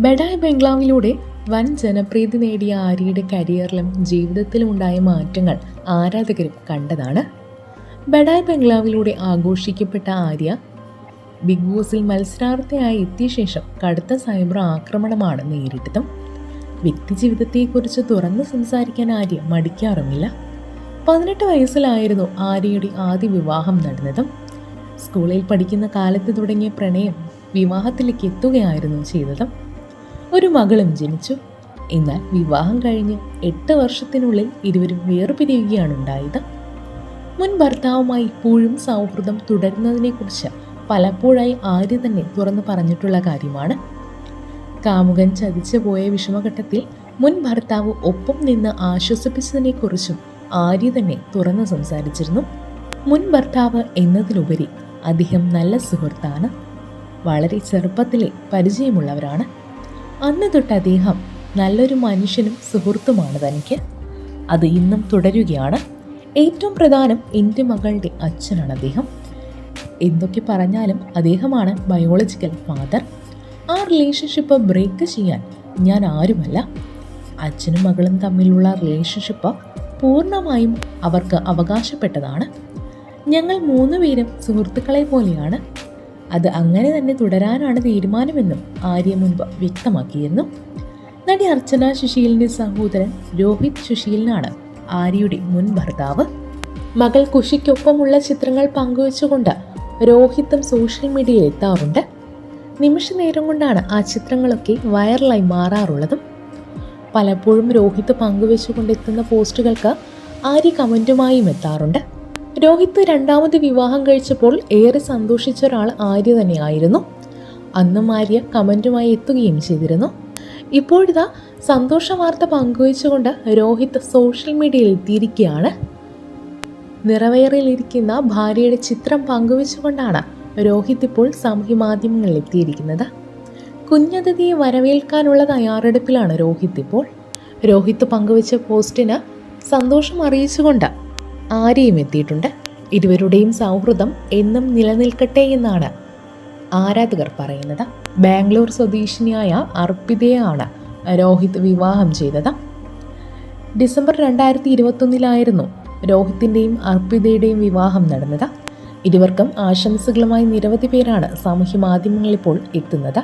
ബഡായ് ബംഗ്ലാവിലൂടെ വൻ ജനപ്രീതി നേടിയ ആര്യയുടെ കരിയറിലും ജീവിതത്തിലും ഉണ്ടായ മാറ്റങ്ങൾ ആരാധകരും കണ്ടതാണ്. ബഡായ് ബംഗ്ലാവിലൂടെ ആഘോഷിക്കപ്പെട്ട ആര്യ ബിഗ് ബോസിൽ മത്സരാർത്ഥിയായി എത്തിയ ശേഷം കടുത്ത സൈബർ ആക്രമണമാണ് നേരിട്ടതും. വ്യക്തിജീവിതത്തെക്കുറിച്ച് തുറന്ന് സംസാരിക്കാൻ ആര്യ മടിക്കാറുമില്ല. പതിനെട്ട് വയസ്സിലായിരുന്നു ആര്യയുടെ ആദ്യ വിവാഹം നടന്നതും. സ്കൂളിൽ പഠിക്കുന്ന കാലത്ത് തുടങ്ങിയ പ്രണയം വിവാഹത്തിലേക്ക് എത്തുകയായിരുന്നു ചെയ്തതും. ഒരു മകളും ജനിച്ചു. എന്നാൽ വിവാഹം കഴിഞ്ഞ് എട്ട് വർഷത്തിനുള്ളിൽ ഇരുവരും വേർപിരിയുകയാണ് ഉണ്ടായത്. മുൻ ഭർത്താവുമായി ഇപ്പോഴും സൗഹൃദം തുടരുന്നതിനെക്കുറിച്ച് പലപ്പോഴായി ആര്യ തന്നെ തുറന്നു പറഞ്ഞിട്ടുള്ള കാര്യമാണ്. കാമുകൻ ചതിച്ചു പോയ വിഷമഘട്ടത്തിൽ മുൻ ഭർത്താവ് ഒപ്പം നിന്ന് ആശ്വസിപ്പിച്ചതിനെക്കുറിച്ചും ആര്യ തന്നെ തുറന്ന് സംസാരിച്ചിരുന്നു. മുൻ ഭർത്താവ് എന്നതിലുപരി അദ്ദേഹം നല്ല സുഹൃത്താണ്. വളരെ ചെറുപ്പത്തിലെ പരിചയമുള്ളവരാണ്. അന്ന് തൊട്ട് അദ്ദേഹം നല്ലൊരു മനുഷ്യനും സുഹൃത്തുമാണ് തനിക്ക്. അത് ഇന്നും തുടരുകയാണ്. ഏറ്റവും പ്രധാനം എന്റെ മകളുടെ അച്ഛനാണ് അദ്ദേഹം. എന്തൊക്കെ പറഞ്ഞാലും അദ്ദേഹമാണ് ബയോളജിക്കൽ ഫാദർ ആ റിലേഷൻഷിപ്പ് ബ്രേക്ക് ചെയ്യാൻ ഞാൻ ആരുമല്ല. അച്ഛനും മകളും തമ്മിലുള്ള റിലേഷൻഷിപ്പ് പൂർണമായും അവർക്ക് അവകാശപ്പെട്ടതാണ്. ഞങ്ങൾ മൂന്നുപേരും സുഹൃത്തുക്കളെ പോലെയാണ്. അത് അങ്ങനെ തന്നെ തുടരാനാണ് തീരുമാനമെന്നും ആര്യ മുൻപ് വ്യക്തമാക്കിയിരുന്നു നടി അർച്ചന സുശീലിന്റെ സഹോദരൻ രോഹിത് സുശീലിനാണ് ആര്യയുടെ മുൻ ഭർത്താവ്. മകൾ കുഷിക്കൊപ്പമുള്ള ചിത്രങ്ങൾ പങ്കുവച്ചുകൊണ്ട് രോഹിത്തും സോഷ്യൽ മീഡിയയിൽ എത്താറുണ്ട്. നിമിഷ നേരം കൊണ്ടാണ് ആ ചിത്രങ്ങളൊക്കെ വൈറലായി മാറാറുള്ളതും. പലപ്പോഴും രോഹിത്ത് പങ്കുവെച്ചുകൊണ്ടെത്തുന്ന പോസ്റ്റുകൾക്ക് ആര്യ കമന്റുമായും എത്താറുണ്ട്. രോഹിത്ത് രണ്ടാമത് വിവാഹം കഴിച്ചപ്പോൾ ഏറെ സന്തോഷിച്ച ഒരാൾ ആര്യ തന്നെയായിരുന്നു. അന്നും ആര്യ കമന്റുമായി എത്തുകയും ചെയ്തിരുന്നു. ഇപ്പോഴിതാ സന്തോഷ വാർത്ത പങ്കുവച്ചുകൊണ്ട് രോഹിത് സോഷ്യൽ മീഡിയയിൽ എത്തിയിരിക്കുകയാണ്. നിറവേറിലിരിക്കുന്ന ഭാര്യയുടെ ചിത്രം പങ്കുവച്ചുകൊണ്ടാണ് രോഹിത് ഇപ്പോൾ സാമൂഹ്യ മാധ്യമങ്ങളിൽ എത്തിയിരിക്കുന്നത്. കുഞ്ഞതിഥിയെ വരവേൽക്കാനുള്ള തയ്യാറെടുപ്പിലാണ് രോഹിത് ഇപ്പോൾ. രോഹിത് പങ്കുവച്ച പോസ്റ്റിന് സന്തോഷം അറിയിച്ചുകൊണ്ട് ആരെയും എത്തിയിട്ടുണ്ട്. ഇരുവരുടെയും സൗഹൃദം എന്നും നിലനിൽക്കട്ടെ എന്നാണ് ആരാധകർ പറയുന്നത്. ബാംഗ്ലൂർ സ്വദേശിനിയായ അർപ്പിതയാണ് രോഹിത് വിവാഹം ചെയ്തത്. ഡിസംബർ രണ്ടായിരത്തി ഇരുപത്തൊന്നിലായിരുന്നു രോഹിത്തിന്റെയും അർപ്പിതയുടെയും വിവാഹം നടന്നത്. ഇരുവർക്കും ആശംസകളുമായി നിരവധി പേരാണ് സാമൂഹ്യ മാധ്യമങ്ങളിപ്പോൾ എത്തുന്നത്.